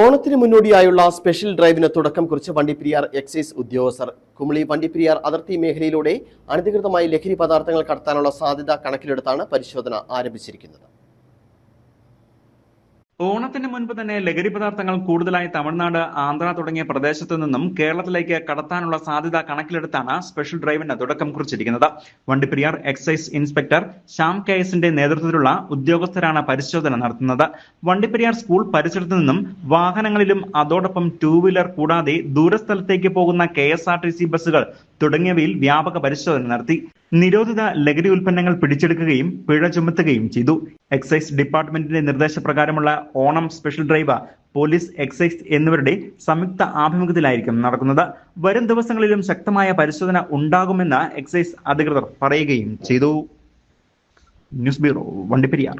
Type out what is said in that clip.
ഓണത്തിന് മുന്നോടിയായുള്ള സ്പെഷ്യൽ ഡ്രൈവിന് തുടക്കം കുറിച്ച് വണ്ടിപ്പെരിയാർ എക്സൈസ് ഉദ്യോഗസ്ഥർ. കുമളി വണ്ടിപ്പെരിയാർ അതിർത്തി മേഖലയിലൂടെ അനധികൃതമായി ലഹരി പദാർത്ഥങ്ങൾ കടത്താനുള്ള സാധ്യത കണക്കിലെടുത്താണ് പരിശോധന ആരംഭിച്ചിരിക്കുന്നത്. ഓണത്തിന് മുൻപ് തന്നെ ലഹരി പദാർത്ഥങ്ങൾ കൂടുതലായി തമിഴ്നാട് ആന്ധ്ര തുടങ്ങിയ പ്രദേശത്തു നിന്നും കേരളത്തിലേക്ക് കടത്താനുള്ള സാധ്യത കണക്കിലെടുത്താണ് സ്പെഷ്യൽ ഡ്രൈവിന് തുടക്കം കുറിച്ചിരിക്കുന്നത്. Vandiperiyar excise inspector Shyam K എസിന്റെ നേതൃത്വത്തിലുള്ള ഉദ്യോഗസ്ഥരാണ് പരിശോധന നടത്തുന്നത്. വണ്ടിപ്പെരിയാർ സ്കൂൾ പരിസരത്തു നിന്നും വാഹനങ്ങളിലും അതോടൊപ്പം ടൂ വീലർ കൂടാതെ ദൂരസ്ഥലത്തേക്ക് പോകുന്ന കെ ബസ്സുകൾ തുടങ്ങിയവയിൽ വ്യാപക പരിശോധന നടത്തി. നിരോധിത ലഹരി ഉൽപ്പന്നങ്ങൾ പിടിച്ചെടുക്കുകയും പിഴ ചുമത്തുകയും ചെയ്തു. എക്സൈസ് ഡിപ്പാർട്ട്മെന്റിന്റെ നിർദ്ദേശപ്രകാരമുള്ള Onam special drive police excise എന്നിവരുടെ സംയുക്ത ആഭിമുഖ്യത്തിലായിരിക്കും നടക്കുന്നത്. വരും ദിവസങ്ങളിലും ശക്തമായ പരിശോധന ഉണ്ടാകുമെന്ന് എക്സൈസ് അധികൃതർ പറയുകയും ചെയ്തു. News bureau Vandiperiyar.